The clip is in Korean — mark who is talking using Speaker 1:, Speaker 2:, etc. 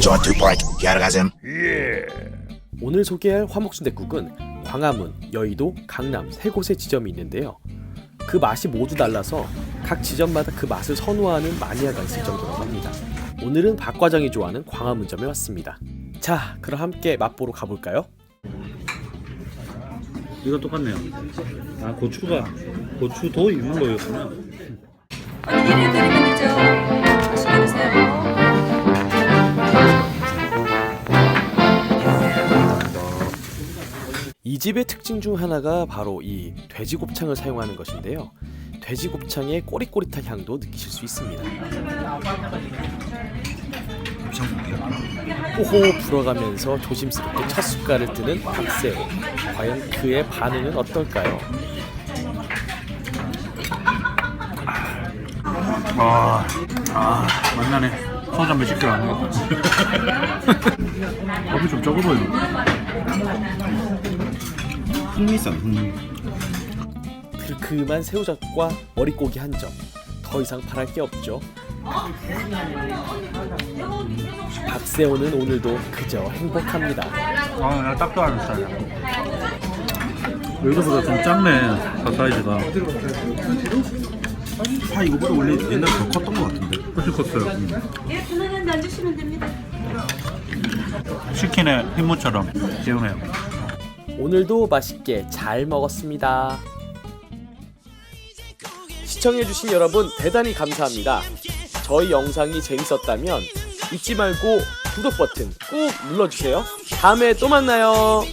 Speaker 1: Two, point. Yargazm.
Speaker 2: 오늘 소개할 화목순댓국은 광화문, 여의도, 강남 세 곳의 지점이 있는데요. 그 맛이 모두 달라서 각 지점마다 그 맛을 선호하는 마니아가 있을 정도라고 합니다. 오늘은 박 과장이 좋아하는 광화문점에 왔습니다. 자, 그럼 함께 맛보러 가볼까요?
Speaker 3: 이거 똑같네요. 아 고추가 고추도 있는 거였구나.
Speaker 2: 이 집의 특징 중 하나가 바로 이 돼지곱창을 사용하는 것인데요. 돼지곱창의 꼬릿꼬릿한 향도 느끼실 수 있습니다. 호호 불어가면서 조심스럽게 첫 숟갈을 뜨는 박새우. 과연 그의 반응은 어떨까요?
Speaker 3: 아, 아 만나네. 소주 한잔 시켜 안 해. 밥이 좀 적어 보여.
Speaker 1: 흥미있어. 흥미.
Speaker 2: 들큼한 새우젓과 머릿고기 한 점. 더 이상 바랄 게 없죠. 박새우는 오늘도 그저 행복합니다.
Speaker 3: 아, 나 딱 좋아하는 스타일이야. 여기보다 좀 작네, 그 사이즈가.
Speaker 1: 아 이거보다 원래 옛날에 더 컸던 것 같은데.
Speaker 3: 훨씬 컸어요.
Speaker 4: 예, 편안한데 앉으시면 됩니다.
Speaker 3: 치킨의 흰무처럼 개운해요.
Speaker 2: 오늘도 맛있게 잘 먹었습니다. 시청해주신 여러분 대단히 감사합니다. 저희 영상이 재밌었다면 잊지 말고 구독 버튼 꾹 눌러주세요. 다음에 또 만나요.